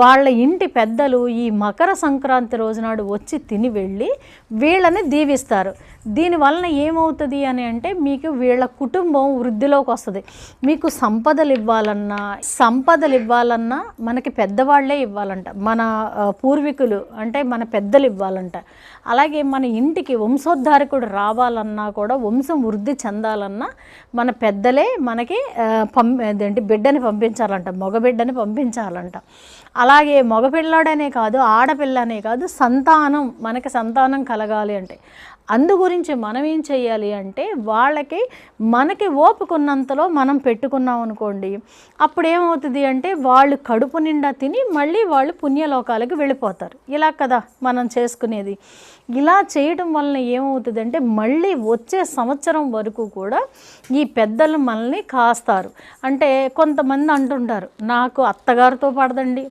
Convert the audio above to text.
వాళ్ళ ఇంటి పెద్దలు ఈ మకర సంక్రాంతి రోజునాడు వచ్చి తిని వెళ్ళి వీళ్ళని దీవిస్తారు. దీనివలన ఏమవుతుంది అని అంటే మీకు వీళ్ళ కుటుంబం వృద్ధిలోకి వస్తుంది. మీకు సంపదలు ఇవ్వాలన్నా సంపదలు ఇవ్వాలన్నా మనకి పెద్దవాళ్ళే ఇవ్వాలంట. మన పూర్వీకులు అంటే మన పెద్దలు ఇవ్వాలంట. అలాగే మన ఇంటికి వంశోద్ధారకుడు రావాలన్నా కూడా వంశం వృద్ధి చెందాలన్నా మన పెద్దలే మనకి పంపి ఏంటి బిడ్డని పంపించాలంట మగబిడ్డని పంపించాలంట. అలాగే మగపిల్లాడనే కాదు ఆడపిల్లనే కాదు సంతానం మనకి సంతానం కలగాలి అంటే. అందు గురించి మనం ఏం చేయాలి అంటే వాళ్ళకి మనకి ఓపుకున్నంతలో మనం పెట్టుకున్నాం అనుకోండి. అప్పుడు ఏమవుతుంది అంటే వాళ్ళు కడుపు నిండా తిని మళ్ళీ వాళ్ళు పుణ్యలోకాలకు వెళ్ళిపోతారు. ఇలా కదా మనం చేసుకునేది. ఇలా చేయడం వలన ఏమవుతుంది అంటే మళ్ళీ వచ్చే సంవత్సరం వరకు కూడా ఈ పెద్దలు మనల్ని కాస్తారు. అంటే కొంతమంది అంటుంటారు నాకు అత్తగారితో పడదండి